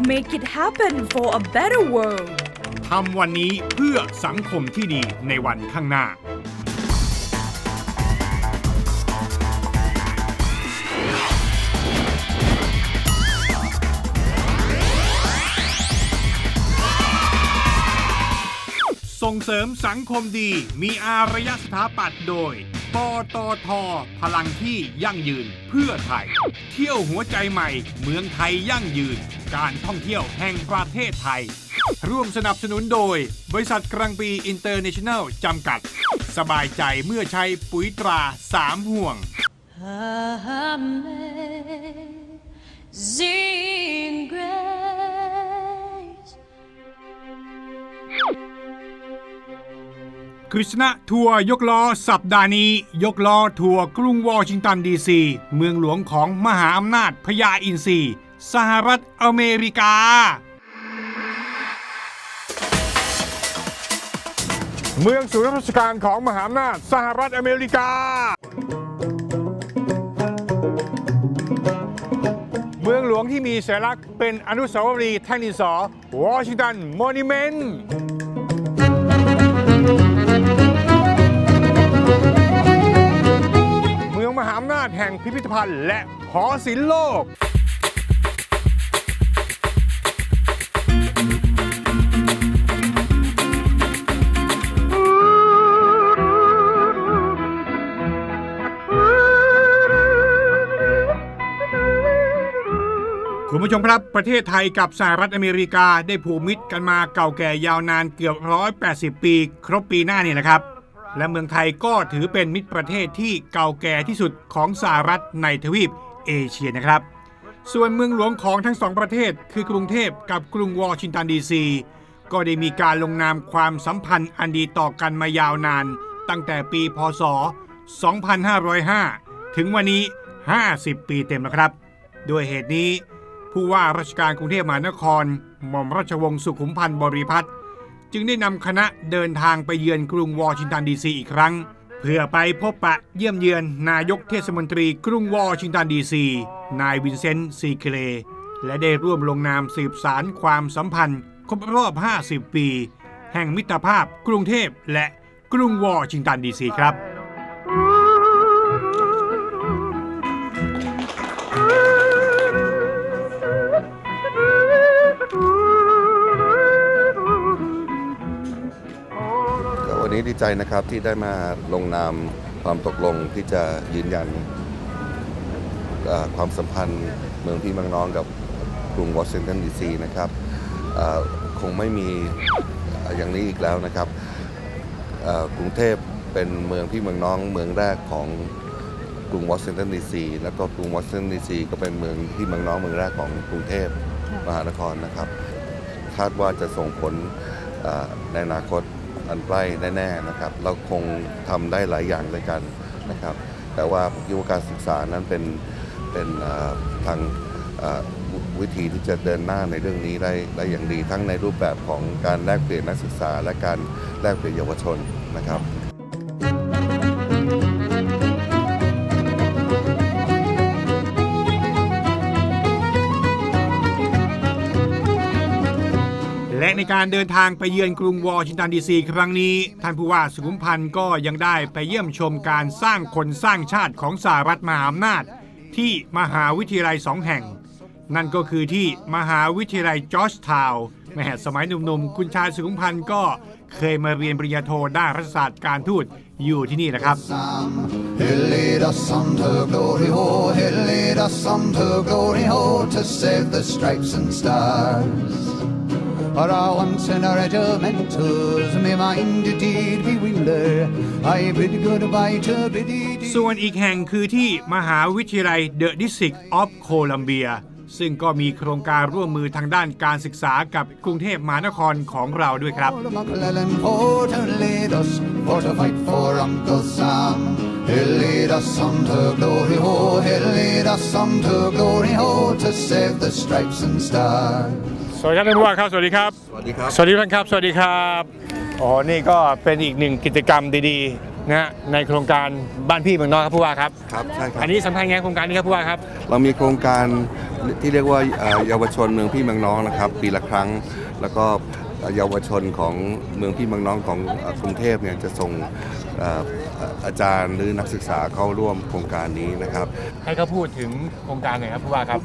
Make it happen for a better world. ทำวันนี้เพื่อสังคมที่ดีในวันข้างหน้า ส่งเสริมสังคมดีมีอารยสถาปัตย์โดย ปตท พลังที่ยั่งยืนเพื่อไทย เที่ยวหัวใจใหม่ เมืองไทยยั่งยืน การท่องเที่ยวแห่งประเทศไทย ร่วมสนับสนุนโดย บริษัทกรังปีอินเตอร์เนชั่นแนลจำกัด สบายใจเมื่อใช้ปุ๋ยตราสามห่วง Amazing grace. กฤษณะทัวร์ยกล้อสัปดาห์นี้ ยกล้อทัวร์กรุงวอชิงตันดีซี เมืองหลวงของมหาอำนาจพญาอินทรีสหรัฐอเมริกา เมืองศูนย์ราชการของมหาอำนาจสหรัฐอเมริกา เมืองหลวงที่มีสัญลักษณ์เป็นอนุสาวรีย์แท่งดินสอวอชิงตันมอนิเมนต์ องมหาอำนาจแห่งพิพิธภัณฑ์ และหอศิลป์โลก คุณผู้ชมครับ ประเทศไทยกับสหรัฐอเมริกาได้ผูกมิตรกันมาเก่าแก่ยาวนานเกือบ 180 ปี ครบปีหน้านี่นะครับ และเมืองไทยก็ถือเป็นมิตรประเทศที่เก่าแก่ที่สุดของสหรัฐในทวีปเอเชียนะครับ ส่วนเมืองหลวงของทั้งสองประเทศ คือกรุงเทพกับกรุงวอชิงตันดีซี ก็ได้มีการลงนามความสัมพันธ์อันดีต่อกันมายาวนาน ตั้งแต่ปีพศ 2505 ถึงวันนี้ 50 ปีเต็มแล้วครับ ด้วยเหตุนี้ ผู้ว่าราชการกรุงเทพมหานคร หม่อมราชวงศ์สุขุมพันธ์บริพัตร จึงได้นำคณะเดินทางไปเยือนกรุงวอชิงตันดีซีอีกครั้ง เพื่อไปพบปะเยี่ยมเยือนนายกเทศมนตรีกรุงวอชิงตันดีซีนายวินเซนต์ซีเคเลและได้ร่วมลงนามสืบสารความสัมพันธ์ครบรอบ 50 ปี แห่งมิตรภาพกรุงเทพและกรุงวอชิงตันดีซีครับ ใจนะครับที่ได้มาลงนามความตกลงที่จะยืนยันความสัมพันธ์เมืองพี่เมืองน้องกับกรุงวอชิงตันดีซีนะครับคงไม่มีอย่างนี้อีกแล้วนะครับกรุงเทพเป็นเมืองพี่เมืองน้องเมืองแรกของกรุงวอชิงตันดีซีแล้วก็กรุงวอชิงตันดีซีก็เป็นเมืองพี่เมืองน้องเมืองแรกของกรุงเทพมหานครนะครับ คาดว่าจะส่งผลในอนาคต อันใกล้แน่ๆนะครับ เราคงทำได้หลายอย่างด้วยกันนะครับ แต่ว่ายุวการศึกษานั้นเป็นเป็นทางวิธีที่จะเดินหน้าในเรื่องนี้ได้ได้อย่างดีทั้งในรูปแบบของการแลกเปลี่ยนนักศึกษา และการแลกเปลี่ยนเยาวชนนะครับ และในการเดินทางไปเยือนกรุงวอชิงตันดีซีครั้งนี้ ท่านผู้ว่าสุขุมพันธ์ก็ยังได้ไปเยี่ยมชมการสร้างคนสร้างชาติของสหรัฐมหาอำนาจ ที่มหาวิทยาลัยสองแห่ง นั่นก็คือที่มหาวิทยาลัยจอร์จทาวน์แม่สมัยหนุ่มๆ คุณชายสุขุมพันธ์ก็เคยมาเรียนปริญญาโทด้านรัฐศาสตร์การทูตอยู่ที่นี่แหละครับ to save the stripes and stars. For our once in our regimentals, may mind indeed we will there. I bid goodbye to biddy ส่วนอีกแห่งคือที่มหาวิทยาลัยเดอะดิส i ิกออฟโคลัมเบียซึ่งก็มีโครงการร่วมมือทางด้านการศึกษากับกรุงเทพมหานครของเราด้วยครับ All of McClellan for to lead us, for to fight for Uncle Sam. He'll lead us on to glory, ho, he'll lead us on to glory, ho, to save the stripes and stars. สวัสดีครับท่านผู้ว่าครับ สวัสดีครับ สวัสดีครับ สวัสดีท่านครับ สวัสดีครับอ๋อนี่ก็เป็นอีกหนึ่งกิจกรรมดีๆนะฮะในโครงการบ้านพี่เมืองนอกครับผู้ว่าครับ ครับใช่ครับอันนี้สำคัญไงโครงการนี้ครับผู้ว่าครับ เรามีโครงการที่เรียกว่าเอ่อเยาวชนเมืองพี่เมืองน้องนะครับ ปีละครั้งแล้วก็เยาวชนของเมืองพี่เมืองน้องของเอ่อกรุงเทพเนี่ยจะส่งเอ่ออาจารย์หรือนักศึกษาเข้าร่วมโครงการนี้นะครับ ให้เขาพูดถึงโครงการหน่อยครับผู้ว่าครับ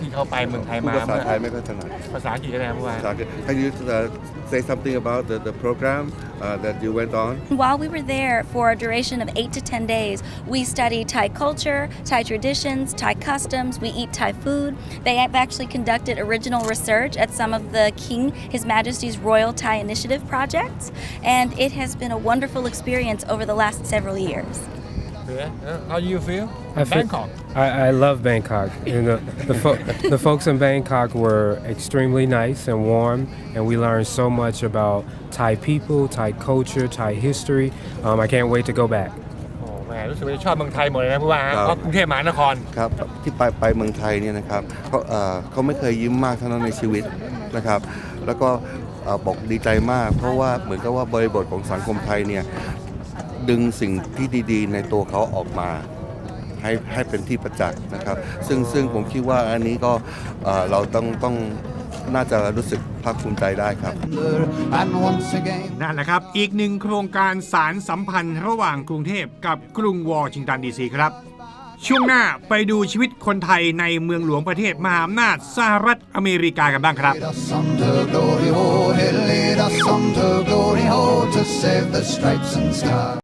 ที่เขาไปเมืองไทยพูดมาภาษาไทยไม่ค่อยถนัดภาษาอังกฤษก็ได้ครับผู้ว่าภาษาอังกฤษ Can you uh, say something about the, the program uh, that you went on While we were there for a duration of eight to 10 days, we studied Thai culture, Thai traditions, Thai customs, we eat Thai food. They have actually conducted original research at some of the King, His Majesty's Royal Thai Initiative projects, and it has been a wonderful experience over the last several years. How do you feel I feel- Bangkok I, I love Bangkok. And the, the, fo- the folks in Bangkok were extremely nice and warm, and we learned so much about Thai people, Thai culture, Thai history. Um, I can't wait to go back. โอ้แหมรู้สึกว่าชอบเมืองไทยหมดเลยนะผู้ว่าฮะ ครับ เพราะกรุงเทพมหานคร ครับที่ไปไปเมืองไทยเนี่ยนะครับเขาเอ่อเขาไม่เคยยิ้มมากเท่านั้นในชีวิตนะครับ แล้วก็เอ่อบอกดีใจมาก เพราะว่าเหมือนกับว่าบริบทของสังคมไทยเนี่ย ดึงสิ่งที่ดีๆ ในตัวเขาออกมาให้ให้เป็นที่ประจักษ์นะครับ ซึ่งซึ่งผมคิดว่าอันนี้ก็เอ่อเราต้องต้องน่าจะรู้สึกภาคภูมิใจได้ครับ And once again, นั่นแหละครับ อีกหนึ่งโครงการสารสัมพันธ์ระหว่างกรุงเทพกับกรุงวอชิงตันดีซีครับ ช่วงหน้าไปดูชีวิตคนไทยในเมืองหลวงประเทศมหาอำนาจสหรัฐอเมริกากันบ้างครับ lead us unto glory, ho, he'll lead us unto glory, ho, to save the stripes and stars.